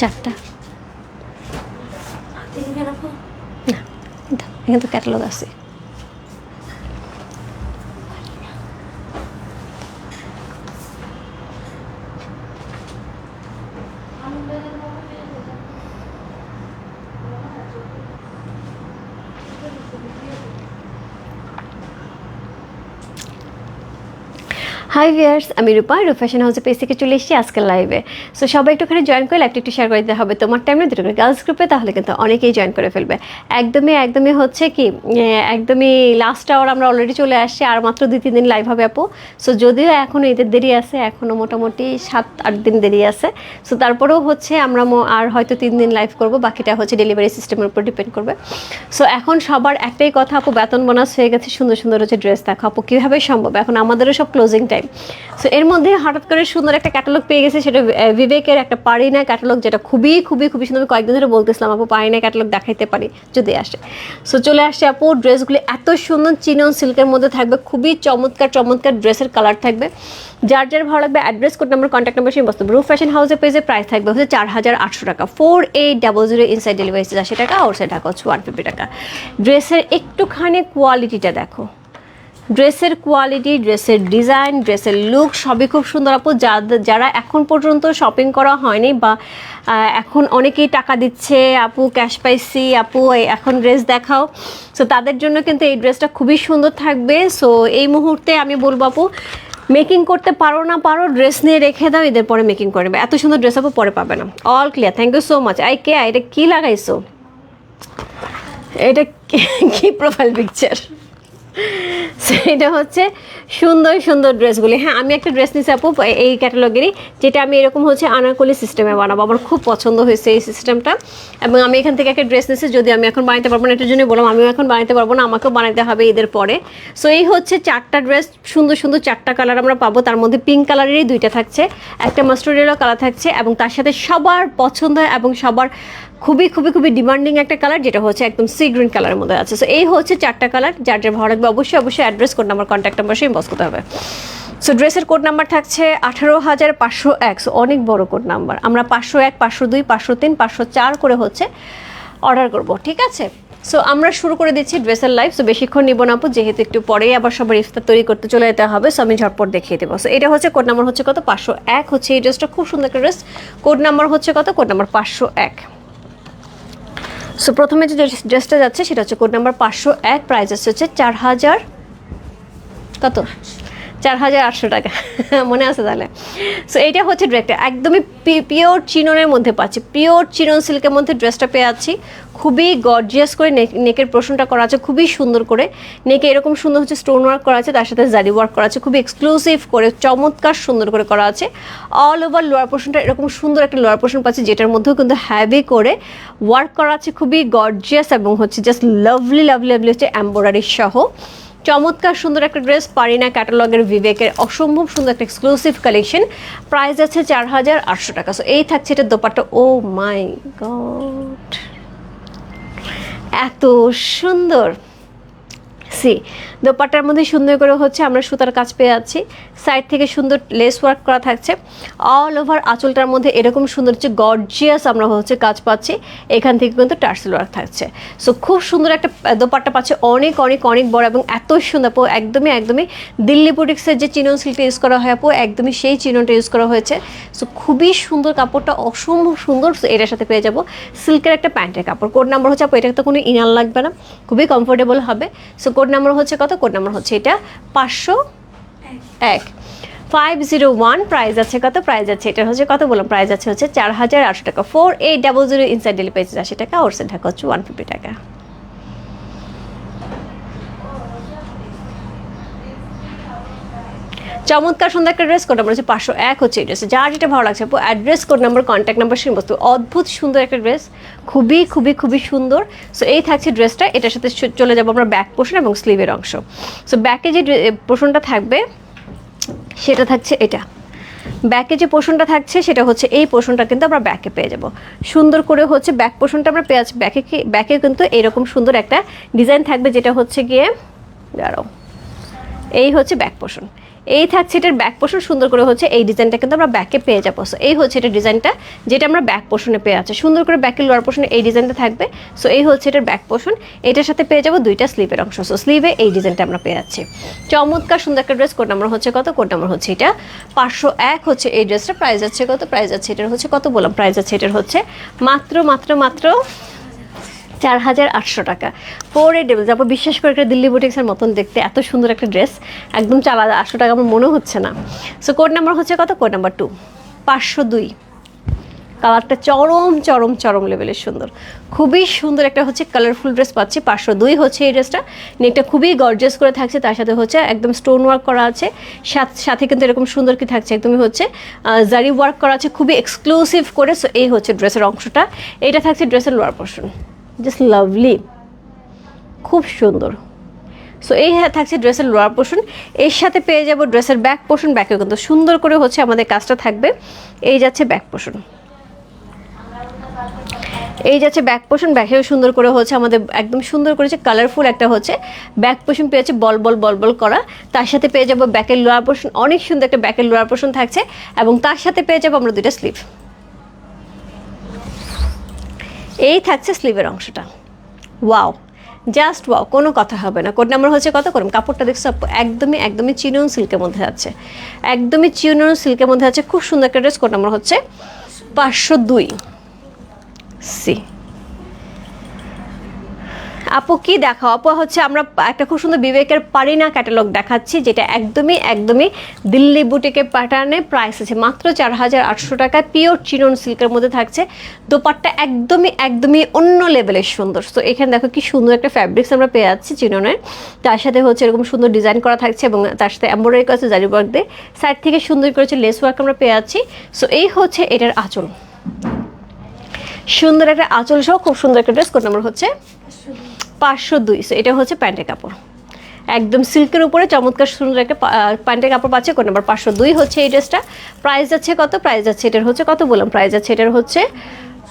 চারটা। না এখানে তো ক্যাটালগ আছে। হাই ভিয়ার্স আমি রূপা, রূপ ফ্যাশন হাউসে পেজ থেকে চলে এসেছি আজকের লাইভে সো সবাই একটুখানি জয়েন করে লাইভটা একটু শেয়ার করে দিতে হবে। তোমার টাইমে দুটো করে গার্লস গ্রুপে তাহলে কিন্তু অনেকেই জয়েন করে ফেলবে। একদমই একদমই হচ্ছে কি একদমই লাস্ট আওয়ার আমরা অলরেডি চলে আসছি, আর মাত্র দুই, তিন দিন লাইভ হবে আপু। সো যদিও এখনও ঈদের দেরি আছে এখনও মোটামুটি সাত, আট দিন দেরি আছে। সো তারপরেও হচ্ছে আমরা আর হয়তো তিন দিন লাইভ করব, বাকিটা হচ্ছে ডেলিভারি সিস্টেমের উপর ডিপেন্ড করবে। সো এখন সবার একটাই কথা আপু, বেতন বোনাস হয়ে গেছে, সুন্দর সুন্দর হচ্ছে ড্রেস দেখো আপু, কীভাবে সম্ভব? এখন আমাদেরও সব ক্লোজিং টাইম সো এর মধ্যে হঠাৎ করে সুন্দর একটা ক্যাটালগ পেয়ে গেছে, সেটা বিবেকের একটা পারি না ক্যাটালগ যেটা খুবই খুবই খুবই সুন্দর। কয়েকদিন ধরে বলতেছিলাম, আপু পারি না ক্যাটালগ দেখাইতে পারি, যদি আসে। সো চলে আসছে আপু, ড্রেসগুলি এত সুন্দর চিনন সিল্কের মধ্যে থাকবে, খুবই চমৎকার চমৎকার ড্রেসের কালার থাকবে। যার যার ভালো লাগবে address code number contact number সেই বস্তু ব্রু ফ্যাশন হাউসের পেজে প্রাইস থাকবে হচ্ছে চার হাজার আটশো টাকা। Four eight double zero inside delivery আশি টাকা আউটসাইড টাকা হচ্ছে ওয়ান ফিফটি টাকা। ড্রেসের একটুখানি কোয়ালিটিটা দেখো। ড্রেসের কোয়ালিটি, ড্রেসের ডিজাইন, ড্রেসের লুক সবই খুব সুন্দর আপু। যারা এখন পর্যন্ত শপিং করা হয়নি বা এখন অনেকেই টাকা দিচ্ছে, আপু, ক্যাশ পাইছি, আপু এখন ড্রেস দেখাও। সো তাদের জন্য কিন্তু এই ড্রেসটা খুবই সুন্দর থাকবে। সো এই মুহূর্তে আমি বলব আপু মেকিং করতে পারো না পারো, ড্রেস নিয়ে রেখে দাও, এদের পরে মেকিং করে নেবে। এত সুন্দর ড্রেস আপু পরে পাবে না। All clear thank you so much I কে এটা কি লাগাইছো? এটা কি প্রোফাইল পিকচার সেটা হচ্ছে সুন্দর সুন্দর ড্রেসগুলি। হ্যাঁ আমি একটা ড্রেস নিছি আপু, এই ক্যাটালগেরই, যেটা আমি এরকম হচ্ছে আনারকলি সিস্টেমে বানাবো। আমার খুব পছন্দ হয়েছে এই সিস্টেমটা এবং আমি এখান থেকে একটা ড্রেস নিছি, যদি আমি এখন বানাতে পারব না, এটার জন্য বললাম, আমিও এখন বানাতে পারব না, আমাকেও বানাতে হবে এদের পরে। সো এই হচ্ছে চারটা ড্রেস, সুন্দর সুন্দর চারটা কালার আমরা পাবো। তার মধ্যে পিঙ্ক কালারেরই দুইটা থাকছে। একটা মাস্টার্ড ইয়েলো কালার থাকছে এবং তার সাথে সবার পছন্দ এবং সবার খুবই খুবই খুবই ডিমান্ডিং একটা কালার যেটা হচ্ছে একদম সি গ্রিন কালারের মধ্যে আছে। সো এই হচ্ছে চারটা কালার যার যার ভালো লাগবে অবশ্যই অবশ্যই address code number contact number boss বস করতে হবে। সো ড্রেসের কোড নাম্বার থাকছে আঠারো হাজার পাঁচশো এক সো অনেক বড় কোড নাম্বার আমরা পাঁচশো এক, পাঁচশো দুই, পাঁচশো তিন, পাঁচশো চার করে হচ্ছে অর্ডার করব, ঠিক আছে? সো আমরা শুরু করে দিচ্ছি ড্রেসের লাইফ সো বেশিক্ষণ নিব না আপু, যেহেতু একটু পরেই আবার সবার ইফতার তৈরি করতে চলে যেতে হবে সো আমি ঝটপট দেখিয়ে দেবো। সো এটা হচ্ছে কোড নাম্বার হচ্ছে কত? পাঁচশো এক, হচ্ছে এই ড্রেসটা খুব সুন্দর একটা ড্রেস কোড নাম্বার হচ্ছে কত? কোড নাম্বার পাঁচশো এক। সো প্রথমে যে ড্রেসটা যাচ্ছে সেটা হচ্ছে কোড নাম্বার পাঁচশো এক প্রাইস হচ্ছে চার হাজার, কত? চার হাজার আটশো টাকা। মনে আছে তাহলে? সো এইটা হচ্ছে ড্রেসটা একদমই পিওর চিননের মধ্যে পাচ্ছি। পিওর চিনন সিল্কের মধ্যে ড্রেসটা পেয়ে আছি খুবই গর্জিয়াস করে নেকের পোর্শনটা করা আছে, খুবই সুন্দর করে। নেকে এরকম সুন্দর হচ্ছে স্টোন ওয়ার্ক করা আছে, তার সাথে জারি ওয়ার্ক করা আছে, খুবই এক্সক্লুসিভ করে, চমৎকার সুন্দর করে করা আছে। অল ওভার লোয়ার পোর্শনটা এরকম সুন্দর একটা লোয়ার পোর্শন পাচ্ছি, যেটার মধ্যেও কিন্তু হ্যাভি করে ওয়ার্ক করা আছে, খুবই গর্জিয়াস এবং হচ্ছে জাস্ট লাভলি লাভলি লাভলি হচ্ছে এম্ব্রয়ডারি সহ। চমৎকার সুন্দর একটা ড্রেস পারিনা ক্যাটালগের বিবেকের অসম্ভব সুন্দর একটা এক্সক্লুসিভ কালেকশন প্রাইস আছে চার হাজার আটশো টাকা। সো এই থাকছে এটা দোপাট্টা। ও মাই গড এত সুন্দর। সি, দোপাট্টার মধ্যে সুন্দর করে হচ্ছে আমরা সুতার কাজ পেয়ে যাচ্ছি। সাইড থেকে সুন্দর লেস ওয়ার্ক করা থাকছে। অল ওভার আঁচলটার মধ্যে এরকম সুন্দর হচ্ছে গর্জিয়াস আমরা হচ্ছে কাজ পাচ্ছি। এখান থেকে কিন্তু টার্সেল ওয়ার্ক থাকছে। সো খুব সুন্দর একটা দোপাট্টা পাচ্ছে। অনেক অনেক অনেক বড় এবং এত সুন্দর। আপু, একদমই একদমই দিল্লি বুটিক্সের যে চিনন সিল্কটা ইউজ করা হয় আপু, একদমই সেই চিননটা ইউজ করা হয়েছে। সো খুবই সুন্দর কাপড়টা, অসম্ভব সুন্দর এটার সাথে পেয়ে যাব। সিল্কের একটা প্যান্টের কাপড়। কোড নাম্বার হচ্ছে আপু এটা তো কোনো ইনার লাগবে না। খুবই কমফোর্টেবল হবে। সো কোড নাম্বার হচ্ছে কত? কোড নাম্বার হচ্ছে এটা পাঁচশো এক। ফাইভ জিরো ওয়ান প্রাইস আছে কত? প্রাইস আছে, এটা হচ্ছে কত বললাম? প্রাইস আছে হচ্ছে চার হাজার আটশো টাকা। Four eight double zero inside delivery পেয়েছে আশি টাকা ওর ঢাকা হচ্ছে ওয়ান ফিফটি টাকা। চমৎকার সুন্দর একটা ড্রেস কোড নাম্বার হচ্ছে পাঁচশো এক হচ্ছে এই ড্রেস যার যেটা ভালো লাগছে, আপু address code number contact number সেই বস্তু অদ্ভুত সুন্দর একটা ড্রেস খুবই খুবই খুবই সুন্দর। সো এই থাকছে ড্রেসটা এটার সাথে চলে যাব আমরা ব্যাক পোর্শন এবং স্লিভের অংশ। সো ব্যাকে যে পোর্শনটা থাকবে, সেটা থাকছে এটা। ব্যাকে যে পোর্শনটা থাকছে, সেটা হচ্ছে এই পোর্শনটা কিন্তু আমরা ব্যাকে পেয়ে যাব। সুন্দর করে হচ্ছে ব্যাক পোর্শনটা আমরা পেয়ে ব্যাকে ব্যাকে কিন্তু এরকম সুন্দর একটা ডিজাইন থাকবে, যেটা হচ্ছে গিয়ে, দাঁড়াও। এই হচ্ছে ব্যাক পোর্শন এই থাকছে এটার ব্যাক পোর্শন সুন্দর করে হচ্ছে এই ডিজাইনটা কিন্তু আমরা ব্যাকে পেয়ে যাব। সো এই হচ্ছে এটা ডিজাইনটা যেটা আমরা ব্যাক পোর্শনে পেয়ে আছে সুন্দর করে ব্যাকের লোয়ার পোর্শনে এই ডিজাইনটা থাকবে। সো এই হচ্ছে এটার ব্যাক পোর্শন এটার সাথে পেয়ে যাব দুইটা স্লিভের অংশ। সো স্লিভে এই ডিজাইনটা আমরা পেয়ে যাচ্ছি। চমৎকার সুন্দর একটা ড্রেস কোড নাম্বার হচ্ছে কত? কোড নাম্বার হচ্ছে এটা। পাঁচশো এক হচ্ছে এই ড্রেসটা প্রাইস আছে কত? প্রাইস আছে এটার হচ্ছে কত বললাম? প্রাইস আছে এটার হচ্ছে মাত্র মাত্র মাত্র চার হাজার আটশো টাকা। পরে ডেবল তারপর বিশ্বাস করে একটা দিল্লি বুটিক্সের মতন দেখতে, এত সুন্দর একটা ড্রেস একদম চার হাজার আটশো টাকা আমার মনে হচ্ছে না। সো কোড নাম্বার হচ্ছে কত? কোড নাম্বার টু পাঁচশো দুই। কালারটা চরম চরম চরম লেভেলের সুন্দর। খুবই সুন্দর একটা হচ্ছে কালারফুল ড্রেস পাচ্ছি, পাঁচশো দুই হচ্ছে এই ড্রেসটা নেকটা খুবই গর্জিয়াস করে থাকছে, তার সাথে হচ্ছে একদম স্টোন ওয়ার্ক করা আছে। সাথ- সাথে কিন্তু এরকম সুন্দর কি থাকছে, একদমই হচ্ছে জারি ওয়ার্ক করা আছে, খুবই এক্সক্লুসিভ করে। সো এই হচ্ছে ড্রেসের অংশটা। এটা থাকছে ড্রেসের লোয়ার পোর্শন জাস্ট লাভলি খুব সুন্দর। সো এই হ্যাঁ থাকছে ড্রেসের লোয়ার পোর্শন এর সাথে পেয়ে যাব ড্রেসের ব্যাক পোর্শন ব্যাকে কিন্তু সুন্দর করে হচ্ছে আমাদের কাজটা থাকবে। এই যাচ্ছে ব্যাক পোর্শন এই যাচ্ছে ব্যাক পোর্শন ব্যাকেও সুন্দর করে হচ্ছে আমাদের একদম সুন্দর করেছে কালারফুল একটা হচ্ছে ব্যাক পোর্শন পেয়েছে বল বল বল বল করা। তার সাথে পেয়ে যাব ব্যাকের লোয়ার পোর্শন অনেক সুন্দর একটা ব্যাকের লোয়ার পোর্শন থাকছে। এবং তার সাথে পেয়ে যাব আমরা দুইটা স্লিভ এই থাকছে স্লিভের অংশটা। ওয়াও জাস্ট ওয়াও কোনো কথা হবে না। কোড নাম্বার হচ্ছে কত করুন? কাপড়টা দেখছ একদমই একদমই চিনুন সিল্কের মধ্যে আছে। একদমই চিনুন সিল্কের মধ্যে আছে। খুব সুন্দর একটা ড্রেস কোড নাম্বার হচ্ছে পাঁচশো দুই। সি আপু কি দেখাও? আপু হচ্ছে আমরা একটা খুব সুন্দর বিবেকের পারি না ক্যাটালগ দেখাচ্ছি, যেটা একদমই একদমই দিল্লি বুটিকে প্যাটার্নে প্রাইস আছে। মাত্র চার হাজার আটশো টাকা পিওর চিনন সিল্কের মধ্যে থাকছে। দোপাট্টা একদমই একদমই অন্য লেভেলের সুন্দর। তো এখানে দেখো কি সুন্দর একটা ফ্যাব্রিক্স আমরা পেয়ে যাচ্ছি চিননের তার সাথে হচ্ছে এরকম সুন্দর ডিজাইন করা থাকছে এবং তার সাথে এম্ব্রয়ডারি করা আছে জারি ওয়ার্ক দিয়ে। সাইড থেকে সুন্দর করেছে লেস ওয়ার্ক আমরা পেয়ে যাচ্ছি। সো এই হচ্ছে এটার আঁচল। সুন্দর একটা আঁচল সহ খুব সুন্দর একটা ড্রেস কোড নাম্বার হচ্ছে। পাঁচশো দুই। সো এটা হচ্ছে প্যান্টের কাপড়। একদম সিল্কের উপরে চমৎকার সুন্দর একটা প্যান্টের কাপড় পাচ্ছে। কোন নাম্বার পাঁচশো দুই হচ্ছে এই ড্রেসটা। প্রাইস যাচ্ছে কত? প্রাইস যাচ্ছে এটার হচ্ছে কত বললাম? প্রাইস যাচ্ছে এটার হচ্ছে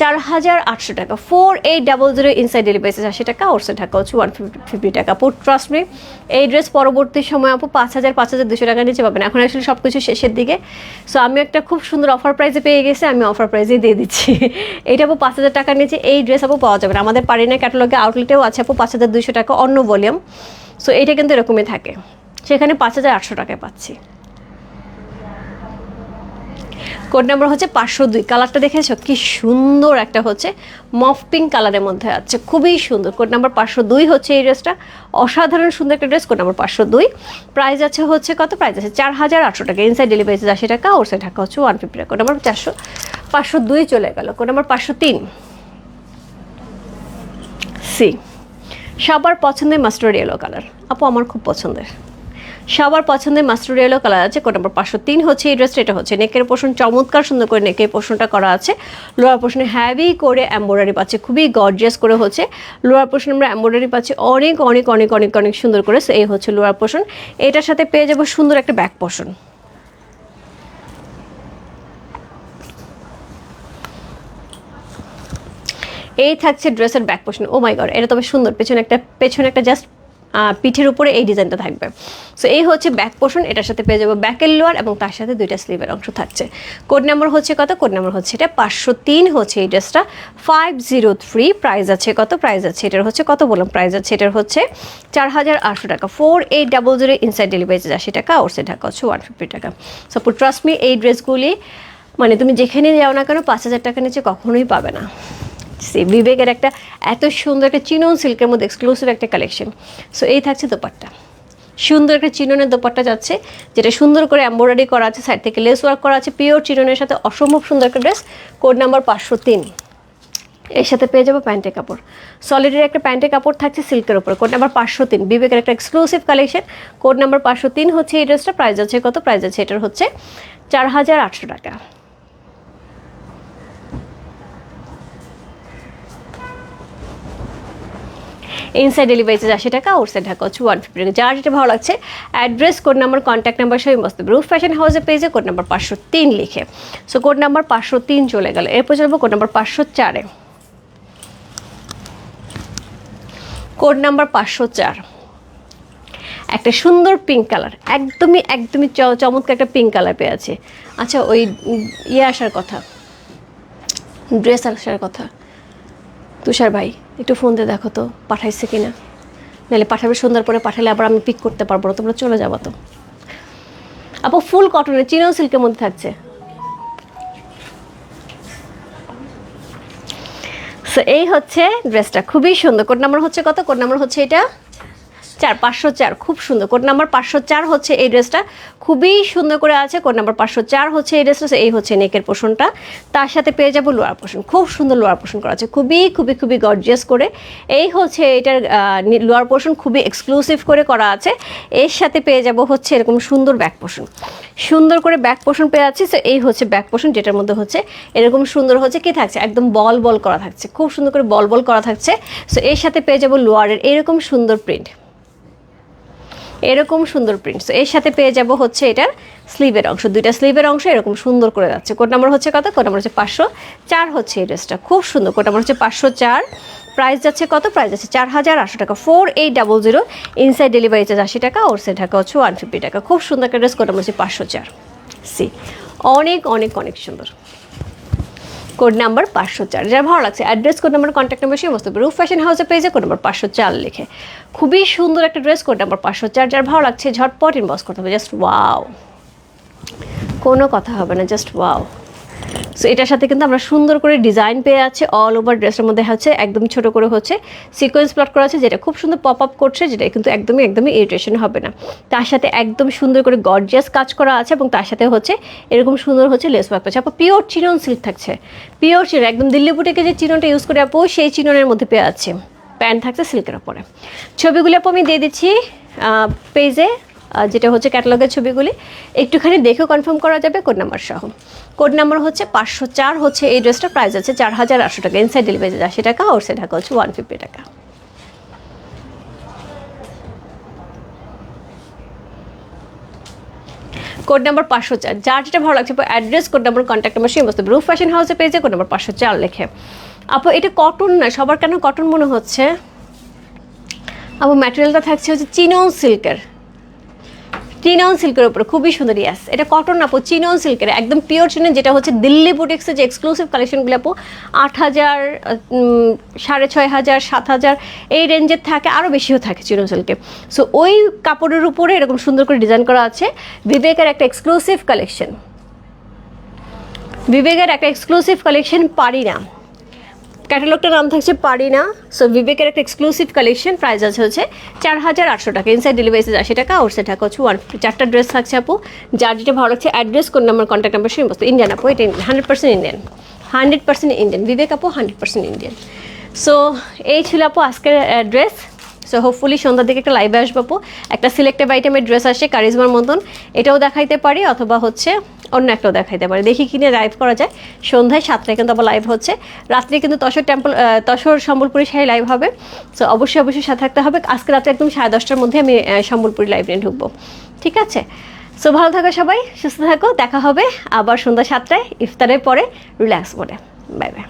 চার হাজার আটশো টাকা। Four eight double zero inside delivery আশি টাকা আউটসাইড টাকা হচ্ছে ওয়ান ফিফটি ফিফটি টাকা। আপু ট্রাস্ট মি এই ড্রেস পরবর্তী সময় আপু পাঁচ হাজার পাঁচ হাজার দুশো টাকা নিচে পাবেন। এখন আসলে সব কিছু শেষের দিকে। সো আমি একটা খুব সুন্দর অফার প্রাইসে পেয়ে গেছি, আমি অফার প্রাইসেই দিয়ে দিচ্ছি। এটা আপু পাঁচ হাজার টাকার নিচে এই ড্রেস আপু পাওয়া যাবে না। আমাদের পারিনা ক্যাটালগে আউটলেটেও আছে আপু পাঁচ হাজার দুশো টাকা অন্য ভলিউম সো এইটা কিন্তু এরকমই থাকে। সেখানে পাঁচ হাজার আটশো টাকায় পাচ্ছি। কোড নাম্বার হচ্ছে পাঁচশো দুই। কালারটা দেখেছ? কি সুন্দর একটা হচ্ছে মফ পিঙ্ক কালারের মধ্যে আছে। খুবই সুন্দর। কোড নাম্বার পাঁচশো দুই হচ্ছে এই ড্রেসটা। অসাধারণ সুন্দর একটা ড্রেস কোড নাম্বার পাঁচশো দুই। প্রাইস আছে হচ্ছে কত? প্রাইস আছে চার হাজার আটশো টাকা। ইনসাইড ডেলিভারি আছে আশি টাকা ওর সাইড ঢাকা হচ্ছে ওয়ান ফিফটি টাকা। কোড নাম্বার চারশো, পাঁচশো দুই চলে গেল। কোড নাম্বার পাঁচশো তিন। সি, সবার পছন্দের মাস্টার্ড ইয়েলো কালার আপু, আমার খুব পছন্দের। সবার পছন্দের মাস্টার ইয়েলো কালার আছে, কোড নাম্বার পাঁচশো তিন হচ্ছে এই ড্রেসটা, এটা হচ্ছে নেকের পোষণ, চমৎকার সুন্দর করে নেকের পোষণটা করা আছে। লোয়ার পোষণে হ্যাভি করে এম্ব্রয়ডারি পাচ্ছে, খুবই গর্জিয়াস করে হচ্ছে। লোয়ার পোষণ আমরা এম্ব্রয়ডারি পাচ্ছি অনেক অনেক অনেক অনেক অনেক সুন্দর করে এই হচ্ছে লোয়ার পোষণ। এটার সাথে পেয়ে যাব সুন্দর একটা ব্যাক পোষণ। এই থাকছে ড্রেসের ব্যাক পোর্শন ও মাই গড এটা তবে সুন্দর, পেছনে একটা পেছনে একটা জাস্ট পিঠের উপরে এই ডিজাইনটা থাকবে। সো এই হচ্ছে ব্যাক পোর্শন এটার সাথে পেয়ে যাব ব্যাকের লোয়ার এবং তার সাথে দুইটা স্লিভের অংশ থাকছে। কোড নাম্বার হচ্ছে কত? কোড নাম্বার হচ্ছে এটা পাঁচশো তিন হচ্ছে এই ড্রেসটা ফাইভ জিরো থ্রি প্রাইস আছে কত? প্রাইস আছে, এটার হচ্ছে কত বললাম? প্রাইস আছে, এটার হচ্ছে চার হাজার আটশো টাকা। Four eight double zero inside delivery আশি টাকা ওর সে টাকা হচ্ছে ওয়ান ফিফটি টাকা। সাপোর্ট ট্রাস্ট মি এই ড্রেসগুলি মানে তুমি যেখানে যাও না কেন, পাঁচ হাজার টাকা নিচে কখনোই পাবে না। সে বিবেকের একটা এত সুন্দর একটা চিনন সিল্কের মধ্যে এক্সক্লুসিভ একটা কালেকশন সো এই থাকছে দোপাট্টা। সুন্দর একটা চিননের দোপাট্টা যাচ্ছে, যেটা সুন্দর করে এম্ব্রয়ডারি করা আছে সাইড থেকে লেস ওয়ার্ক করা আছে পিওর চিননের সাথে অসম্ভব সুন্দর একটা ড্রেস কোড নাম্বার পাঁচশো তিন। এর সাথে পেয়ে যাব প্যান্টের কাপড়। সলিডের একটা প্যান্টের কাপড় থাকছে সিল্কের উপর কোড নাম্বার পাঁচশো তিন। বিবেকের একটা এক্সক্লুসিভ কালেকশন কোড নাম্বার পাঁচশো তিন হচ্ছে এই ড্রেসটা প্রাইস আছে কত? প্রাইস আছে এটার হচ্ছে চার হাজার আটশো টাকা। ইনসাইড ডেলিভারি চার্জ আশি টাকা আউটসাইড ঢাকা হচ্ছে ওয়ান ফিফটি টাকা। যার যেটা ভালো লাগছে address code number contact number সবই মস্ত রুফ ফ্যাশন হাউসের পেজে কোড নাম্বার পাঁচশো তিন লিখে। সো কোড নাম্বার পাঁচশো তিন চলে গেল। এরপর চলবো কোড নাম্বার পাঁচশো চারে। কোড নাম্বার পাঁচশো চার। একটা সুন্দর পিঙ্ক কালার একদমই একদমই চমৎকার একটা পিঙ্ক কালার পেয়ে আছে। আচ্ছা ওই ইয়ে আসার কথা। ড্রেস আসার কথা। তুষার ভাই একটু ফোন দিয়ে দেখো তো, পাঠাইছে কি না নাহলে পাঠাবে সুন্দর করে পাঠালে আবার আমি পিক করতে পারব না, তোমরা চলে যাব তো। আপু ফুল কটনের চিনো সিল্কের মধ্যে থাকছে। এই হচ্ছে ড্রেসটা খুবই সুন্দর। কোড নাম্বার হচ্ছে কত? কোড নাম্বার হচ্ছে এটা? চার, পাঁচশো চার, খুব সুন্দর। কোড নাম্বার পাঁচশো চার হচ্ছে এই ড্রেসটা। খুবই সুন্দর করে আছে, কোড নাম্বার পাঁচশো চার হচ্ছে এই ড্রেসটা, এই হচ্ছে নেকের পোষণটা। তার সাথে পেয়ে যাব লোয়ার পোষণ, খুব সুন্দর লোয়ার পোষণ করা আছে, খুবই খুবই খুবই গর্জিয়াস করে। এই হচ্ছে এটার লোয়ার পোষণ খুবই এক্সক্লুসিভ করে করা আছে। এর সাথে পেয়ে যাব হচ্ছে এরকম সুন্দর ব্যাক পোষণ। সুন্দর করে ব্যাক পোষণ পেয়ে আছি তো এই হচ্ছে ব্যাক পোষণ, যেটার মধ্যে হচ্ছে এরকম সুন্দর হচ্ছে কি থাকছে, একদম বল বল করা থাকছে, খুব সুন্দর করে বল বল করা থাকছে। সো এর সাথে পেয়ে যাব লোয়ারের এরকম সুন্দর প্রিন্ট এরকম সুন্দর প্রিন্টস এর সাথে পেয়ে যাব হচ্ছে এটার স্লিভের অংশ। দুইটা স্লিভের অংশ এরকম সুন্দর করে যাচ্ছে। কোড নাম্বার হচ্ছে কত? কোড নাম্বার হচ্ছে পাঁচশো চার হচ্ছে এই ড্রেসটা খুব সুন্দর। কোড নাম্বার হচ্ছে পাঁচশো চার। প্রাইস যাচ্ছে কত? প্রাইস যাচ্ছে চার হাজার আটশো টাকা। Four eight double zero inside delivery charge আশি টাকা ওর সাইড টাকা হচ্ছে ওয়ান ফিফটি টাকা। খুব সুন্দর একটা ড্রেস কোড নাম্বার হচ্ছে পাঁচশো চার। সি অনেক অনেক অনেক সুন্দর। কোড নাম্বার পাঁচশো চার। যার ভালো লাগছে, address code number contact number সমস্ত রুফ ফ্যাশন হাউসে পেজে কোড নাম্বার পাঁচশো চার লিখে। খুবই সুন্দর একটা ড্রেস কোড নাম্বার পাঁচশো চার, যার ভালো লাগছে, ঝটপট ইনবক্স করতে হবে জাস্ট ওয়াও কোনো কথা হবে না জাস্ট ওয়াও সো এটার সাথে কিন্তু আমরা সুন্দর করে ডিজাইন পেয়ে আছে অল ওভার ড্রেসের মধ্যে হচ্ছে, একদম ছোট করে হচ্ছে সিকোয়েন্স প্লট করা আছে, যেটা খুব সুন্দর পপ আপ করছে, যেটা কিন্তু একদমই একদমই ইরিটেশন হবে না। তার সাথে একদম সুন্দর করে গর্জিয়াস কাজ করা আছে এবং তার সাথে হচ্ছে, এরকম সুন্দর হচ্ছে লেস ওয়ার্ক আছে আপু পিওর চিনন সিল্ক থাকছে। পিওর চিনন একদম দিল্লি বুটিকে যে চিননটা ইউজ করে আপু, সেই চিননের মধ্যে পেয়ে আছে। প্যান্ট থাকছে সিল্কের ওপরে ছবিগুলো আপু আমি দিয়ে দিচ্ছি পেজে যেটা হচ্ছে ক্যাটালগের ছবিগুলি, একটুখানি দেখেও কনফার্ম করা যাবে কোড নাম্বার সহ। কোড নাম্বার হচ্ছে পাঁচশো চার, হচ্ছে এই ড্রেসটা প্রাইস আছে চার হাজার আটশো টাকা ইনসাইড ডেলিভারি আশি টাকা ওর সাইড টাকা হচ্ছে ওয়ান ফিফটি টাকা। কোড নাম্বার পাঁচশো চার, যার যেটা ভালো লাগছে address code number contact number সেই বস্তু রুফ ফ্যাশন হাউসে পেয়েছে কোড নাম্বার পাঁচশো চার লেখে। আপু, এটা কটন না সবার কেন কটন মনে হচ্ছে? আপু ম্যাটেরিয়ালটা থাকছে হচ্ছে চিনন সিল্কের চিনন সিল্কের উপরে খুবই সুন্দর ইয়াস এটা কটন আপু চিনন সিল্কের একদম পিওর চিনন যেটা হচ্ছে দিল্লি বুটিক্সের যে এক্সক্লুসিভ কালেকশনগুলো আপু, আট হাজার সাড়ে ছয় হাজার, সাত হাজার, এই রেঞ্জের থাকে আরও বেশিও থাকে চিনন সিল্কে সো ওই কাপড়ের উপরে এরকম সুন্দর করে ডিজাইন করা আছে, বিবেকের একটা এক্সক্লুসিভ কালেকশন বিবেকের একটা এক্সক্লুসিভ কালেকশন পারি না। ক্যাটালগটার নাম থাকছে পারি না সো বিবেকের একটা এক্সক্লুসিভ কালেকশন প্রাইস আছে হচ্ছে চার হাজার আটশো টাকা। ইনসাইড ডেলিভারি আশি টাকা ওর সে টাকা হচ্ছে ওয়ান চারটা ড্রেস থাকছে আপু। যার যেটা ভালো লাগছে অ্যাড্রেস কোন নাম্বার কন্ট্যাক্ট নাম্বার সেই বস্তু ইন্ডিয়ান আপু, এটা hundred percent Indian hundred percent Indian বিবেক আপু হান্ড্রেড পার্সেন্ট ইন্ডিয়ান সো এই ছিল আপু আজকের ড্রেস সো হোপফুলি সন্ধ্যার দিকে একটা লাইভে আসব আপু। একটা সিলেক্টিভ আইটেমের ড্রেস আসে কারিজমার মতন। এটাও দেখাইতে পারি, অথবা হচ্ছে অন্য একটাও দেখাইতে পারি। দেখি কিনে লাইভ করা যায়। সন্ধ্যায় সাতটায় কিন্তু আবার লাইভ হচ্ছে। রাত্রে কিন্তু তসর টেম্পল তসর সম্বলপুরি শাড়ি লাইভ হবে। সো অবশ্যই অবশ্যই সাথে থাকতে হবে। আজকে রাত্রে একদম সাড়ে দশটার মধ্যে আমি সম্বলপুরি লাইভ নিয়ে ঢুকবো। ঠিক আছে? সো ভালো থাকো সবাই, সুস্থ থাকো। দেখা হবে আবার সন্ধ্যা সাতটায়, ইফতারের পরে রিল্যাক্স করে বাই বাই